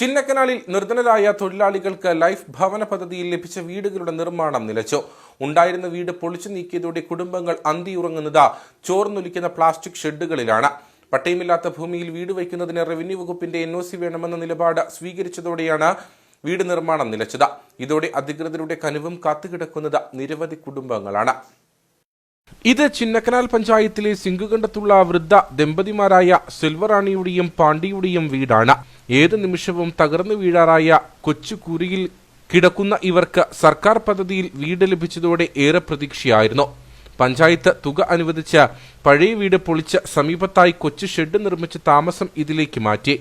ചിന്നക്കനാലിൽ നിർധനരായ തൊഴിലാളികൾക്ക് ലൈഫ് ഭവന പദ്ധതിയിൽ ലഭിച്ച വീടുകളുടെ നിർമ്മാണം നിലച്ചു. ഉണ്ടായിരുന്ന വീട് പൊളിച്ചു നീക്കിയതോടെ കുടുംബങ്ങൾ അന്തിയുറങ്ങുന്നത് ചോർന്നൊലിക്കുന്ന പ്ലാസ്റ്റിക് ഷെഡുകളിലാണ്. പട്ടയമില്ലാത്ത ഭൂമിയിൽ വീട് വയ്ക്കുന്നതിന് റവന്യൂ വകുപ്പിന്റെ എൻ വേണമെന്ന നിലപാട് സ്വീകരിച്ചതോടെയാണ് വീട് നിർമ്മാണം നിലച്ചത്. ഇതോടെ അധികൃതരുടെ കനുവും കാത്തുകിടക്കുന്നത് നിരവധി കുടുംബങ്ങളാണ്. ഇത് ചിന്നക്കനാൽ പഞ്ചായത്തിലെ സിംഗുകണ്ടത്തുള്ള വൃദ്ധ ദമ്പതിമാരായ സെൽവറാണിയുടെയും പാണ്ഡിയുടെയും വീടാണ്. ഏത് നിമിഷവും തകർന്നു വീഴാറായ കൊച്ചുകുരിയിൽ കിടക്കുന്ന ഇവർക്ക് സർക്കാർ പദ്ധതിയിൽ വീട് ലഭിച്ചതോടെ ഏറെ പ്രതീക്ഷയായിരുന്നു. പഞ്ചായത്ത് തുക അനുവദിച്ച് പഴയ വീട് പൊളിച്ച് സമീപത്തായി കൊച്ചു ഷെഡ് നിർമ്മിച്ച് താമസം ഇതിലേക്ക് മാറ്റി.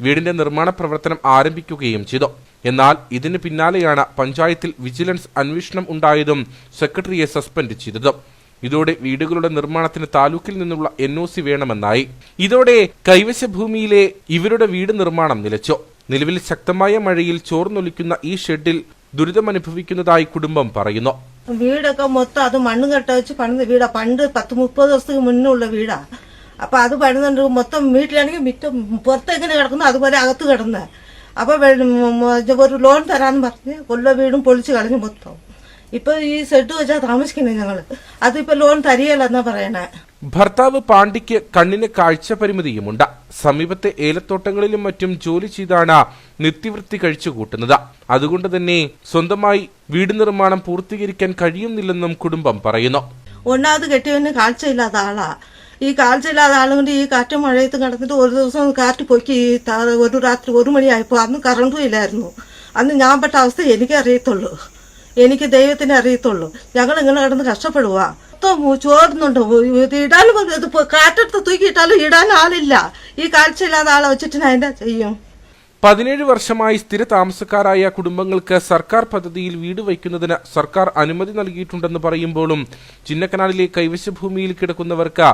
വീടിന്റെ നിർമ്മാണ പ്രവർത്തനം ആരംഭിക്കുകയും ചെയ്തു. എന്നാൽ ഇതിന് പിന്നാലെയാണ് പഞ്ചായത്തിൽ വിജിലൻസ് അന്വേഷണം ഉണ്ടായതും സെക്രട്ടറിയെ സസ്പെൻഡ് ചെയ്തതും. ഇതോടെ വീടുകളുടെ നിർമ്മാണത്തിന് താലൂക്കിൽ നിന്നുള്ള എൻ ഒ സി വേണമെന്നായി. ഇതോടെ കൈവശ ഭൂമിയിലെ ഇവരുടെ വീട് നിർമ്മാണം നിലച്ചു. നിലവിൽ ശക്തമായ മഴയിൽ ചോർന്നൊലിക്കുന്ന ഈ ഷെഡിൽ ദുരിതമനുഭവിക്കുന്നതായി കുടുംബം പറയുന്നു. വീടൊക്കെ മൊത്തം അത് മണ്ണ് കെട്ട വെച്ച് പണിത വീടാ. പണ്ട് പത്ത് മുപ്പത് ദിവസത്തിന് മുന്നുള്ള വീടാ. അപ്പൊ അത് പണിതുണ്ട് മൊത്തം വീട്ടിലാണെങ്കിൽ മിറ്റം പുറത്തെങ്ങനെ കിടക്കുന്നു അതുപോലെ അകത്ത് കിടന്ന്. അപ്പൊ ഒരു ലോൺ തരാന്ന് പറഞ്ഞ് കൊല്ല വീടും പൊളിച്ചു കളഞ്ഞു മൊത്തം. ഇപ്പൊ ഈ സെഡ് വെച്ചാ താമസിക്കണേ ഞങ്ങൾ. അതിപ്പോ ലോൺ തരികയില്ലെന്നാ പറയണേ. ഭർത്താവ് പാണ്ഡിക്ക് കണ്ണിന് കാഴ്ച പരിമിതിയുമുണ്ട്. സമീപത്തെ ഏലത്തോട്ടങ്ങളിലും മറ്റും ജോലി ചെയ്താണ് നിത്യവൃത്തി കഴിച്ചുകൂട്ടുന്നത് അതുകൊണ്ട് തന്നെ സ്വന്തമായി വീട് നിർമ്മാണം പൂർത്തീകരിക്കാൻ കഴിയുന്നില്ലെന്നും കുടുംബം പറയുന്നു. ഒന്നാമത് കെട്ടിയവന് കാഴ്ചയില്ലാത്ത ആളാ. ഈ കാഴ്ചയില്ലാത്ത ആളും കൊണ്ട് ഈ കാറ്റ് മഴയത്ത് കിടന്നിട്ട് ഒരു ദിവസം കാറ്റ് പൊക്കി ഒരു രാത്രി ഒരു മണിയായപ്പോൾ അന്ന് കറണ്ടും ഇല്ലായിരുന്നു. അന്ന് ഞാൻ പെട്ട അവസ്ഥ എനിക്ക് അറിയത്തുള്ളൂ. എനിക്ക് ദൈവത്തിനെ അറിയത്തുള്ളൂ. ഞങ്ങൾ ഇങ്ങനെ കിടന്ന് കഷ്ടപ്പെടുക ചോർന്നുണ്ട് ഇടാനും ഇത് തൂക്കി തൂക്കിയിട്ടാലും ഇടാൻ ആളില്ല. ഈ കാഴ്ചയില്ലാതെ ആളെ വെച്ചിട്ട് ഞാൻ എന്താ ചെയ്യും? പതിനേഴ് വർഷമായി സ്ഥിര താമസക്കാരായ കുടുംബങ്ങൾക്ക് സർക്കാർ പദ്ധതിയിൽ വീട് വയ്ക്കുന്നതിന് സർക്കാർ അനുമതി നൽകിയിട്ടുണ്ടെന്ന് പറയുമ്പോഴും ചിന്നക്കനാലിലെ കൈവശഭൂമിയിൽ കിടക്കുന്നവർക്ക്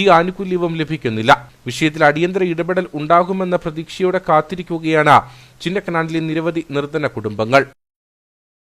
ഈ ആനുകൂല്യവും ലഭിക്കുന്നില്ല. വിഷയത്തിൽ അടിയന്തര ഇടപെടൽ ഉണ്ടാകുമെന്ന പ്രതീക്ഷയോടെ കാത്തിരിക്കുകയാണ് ചിന്നക്കനാലിലെ നിരവധി നിർധന കുടുംബങ്ങൾ.